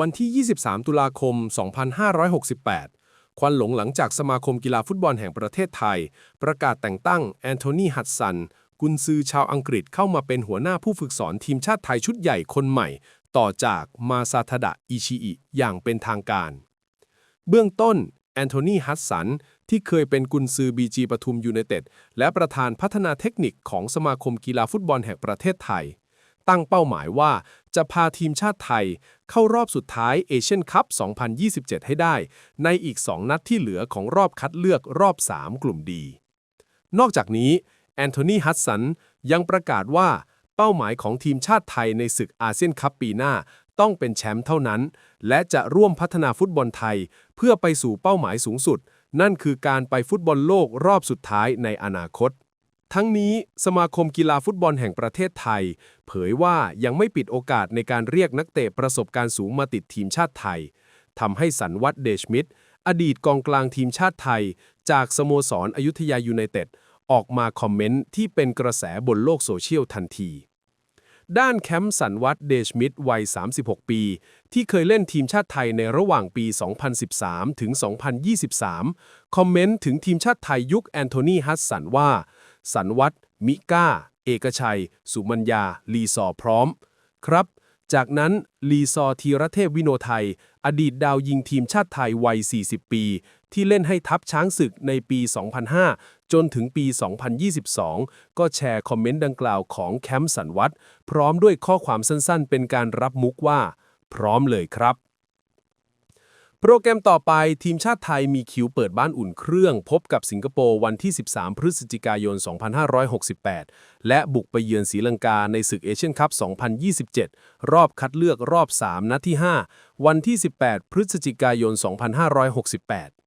วันที่ 23 ตุลาคม 2568 ควันหลงหลังจากสมาคมกีฬาฟุตบอลแห่งประเทศไทย ประกาศแต่งตั้งแอนโทนีฮัตสัน กุนซือชาวอังกฤษเข้ามาเป็นหัวหน้าผู้ฝึกสอนทีมชาติไทยชุดใหญ่คนใหม่ ต่อจากมาซาทดะอิชิอิอย่างเป็นทางการ เบื้องต้นแอนโทนีฮัตสัน ที่เคยเป็นกุนซือบีจีปทุมยูไนเต็ดและประธานพัฒนาเทคนิคของสมาคมกีฬาฟุตบอลแห่งประเทศไทย ตั้งเป้าหมายว่าจะพาทีมชาติไทย เข้ารอบสุดท้ายเอเชียนคัพ 2027 ให้ได้ ในอีก 2 นัดที่เหลือของรอบคัดเลือกรอบ 3 กลุ่มดี นอกจากนี้แอนโทนีฮัตสันยังประกาศว่าเป้าหมายของทีมชาติไทยในศึกอาเซียนคัพปีหน้าต้องเป็นแชมป์เท่านั้น และจะร่วมพัฒนาฟุตบอลไทย เพื่อไปสู่เป้าหมายสูงสุด นั่นคือการไปฟุตบอลโลกรอบสุดท้ายในอนาคต ทั้งนี้สมาคมกีฬาฟุตบอลแห่งประเทศไทย เผยว่ายังไม่ปิดโอกาสในการเรียกนักเตะประสบการณ์สูงมาติดทีมชาติไทยทำให้สันวัตเดชมิดอดีตกองกลางทีมชาติไทย จากสโมสรอยุธยายูไนเต็ดออกมาคอมเมนต์ที่เป็นกระแสบนโลกโซเชียลทันที ด้านแคมป์สันวัตเดชมิดวัย 36 ปี ที่เคยเล่นทีมชาติไทยในระหว่างปี 2013 ถึง 2023 คอมเมนต์ถึงทีมชาติไทยยุคแอนโทนีฮัสสันว่า สันวัตมิก้า เอกชัย สุมัญญา ลีซอพร้อม ครับ จากนั้นลีซอธีรเทพวิโนไทย อดีตดาวยิงทีมชาติไทยวัย 40 ปี ที่เล่นให้ทัพช้างศึกในปี 2005 จนถึงปี 2022 ก็แชร์คอมเมนต์ดังกล่าวของแคมป์สันวัตพร้อมด้วยข้อความสั้นๆ เป็นการรับมุกว่า พร้อมเลยครับ โปรแกรมต่อไปทีมชาติไทยมีคิวเปิดบ้านอุ่นเครื่อง พบกับสิงคโปร์วันที่ 13 พฤศจิกายน 2568 และบุกไปเยือนศรีลังกาในศึกเอเชียนคัพ 2027 รอบคัดเลือกรอบ 3 นัดที่ 5 วันที่ 18 พฤศจิกายน 2568